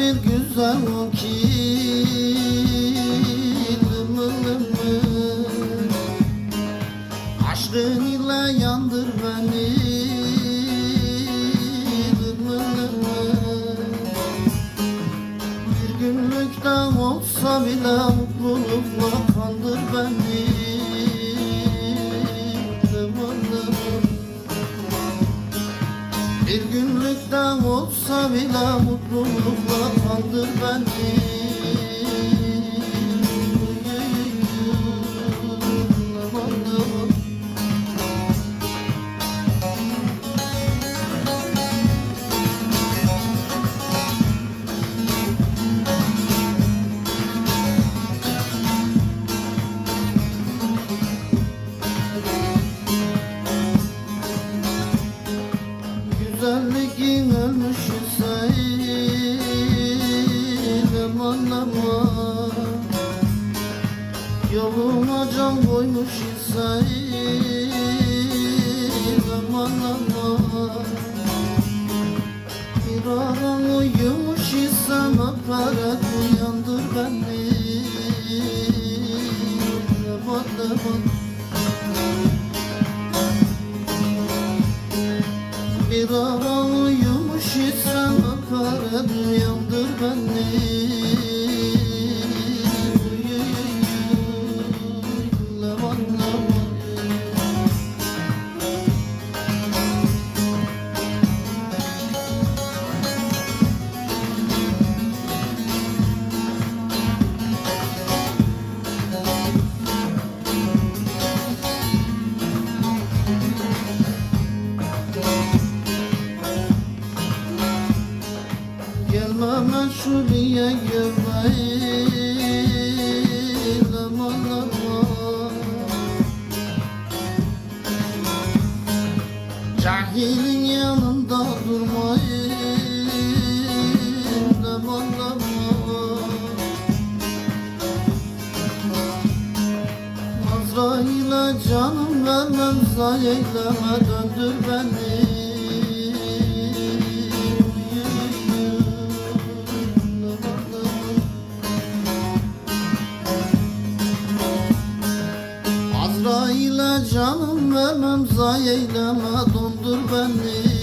bir güzel vakilim Aşkın ile yandır beni. Bir günlük de olsa bile mutlulukla kandır beni De olsa bile mutlulukla kandır beni Güzelliğin ölmüş Hüseyin anlama. Yoluma can koymuş Hüseyin anlama. Bir aram uyumuş isem öperek beni. Aman uyumuş isem öper uyandır beni Meşruliye gömeyin aman aman Cahilin yanında durmayın aman aman Azrail'e canım vermem zayeyleme döndür beni canım vermem zayeyleme dondur beni